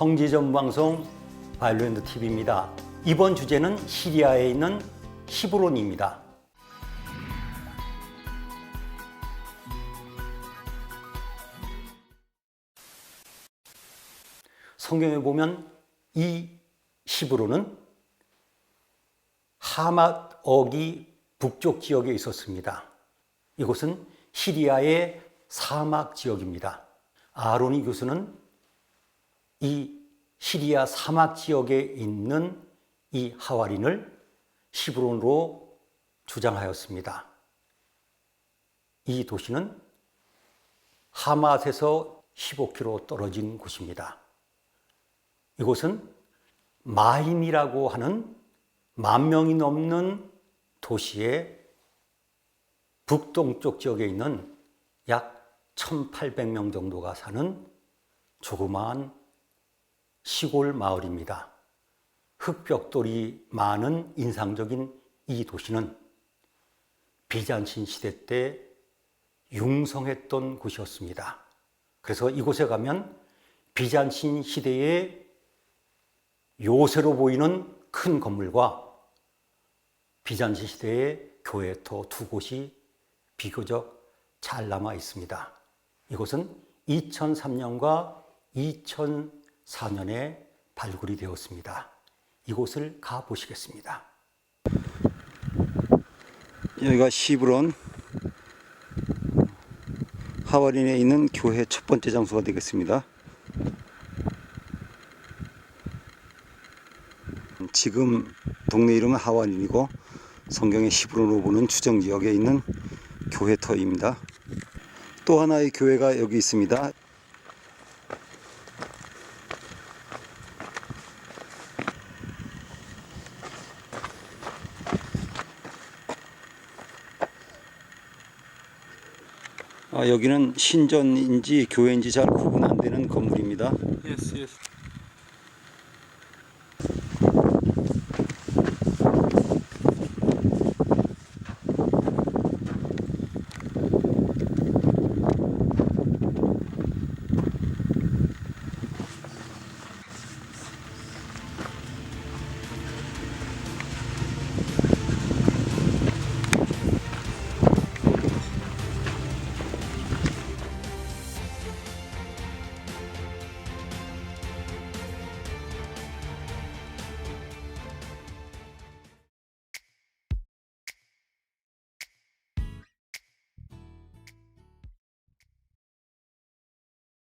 성지전 방송 바이올린드 TV입니다. 이번 주제는 시리아에 있는 히브론입니다. 성경에 보면 이 히브론은 하맛 어기 북쪽 지역에 있었습니다. 이곳은 시리아의 사막 지역입니다. 아론이 교수는 이 시리아 사막 지역에 있는 이 하와린을 히브론으로 주장하였습니다. 이 도시는 하맛에서 15km 떨어진 곳입니다. 이곳은 마임이라고 하는 만 명이 넘는 도시의 북동쪽 지역에 있는 약 1,800명 정도가 사는 조그마한 시골 마을입니다. 흙벽돌이 많은 인상적인 이 도시는 비잔신 시대 때 융성했던 곳이었습니다. 그래서 이곳에 가면 비잔신 시대의 요새로 보이는 큰 건물과 비잔신 시대의 교회터 두 곳이 비교적 잘 남아 있습니다. 이곳은 2003년과 2004년에 발굴이 되었습니다. 이곳을 가 보시겠습니다. 여기가 시브론 하와린에 있는 교회 첫 번째 장소가 되겠습니다. 지금 동네 이름은 하와린이고 성경의 시브론으로 보는 추정 지역에 있는 교회터입니다. 또 하나의 교회가 여기 있습니다. 아, 여기는 신전인지 교회인지 잘 구분 안 되는 건물입니다. Yes, yes.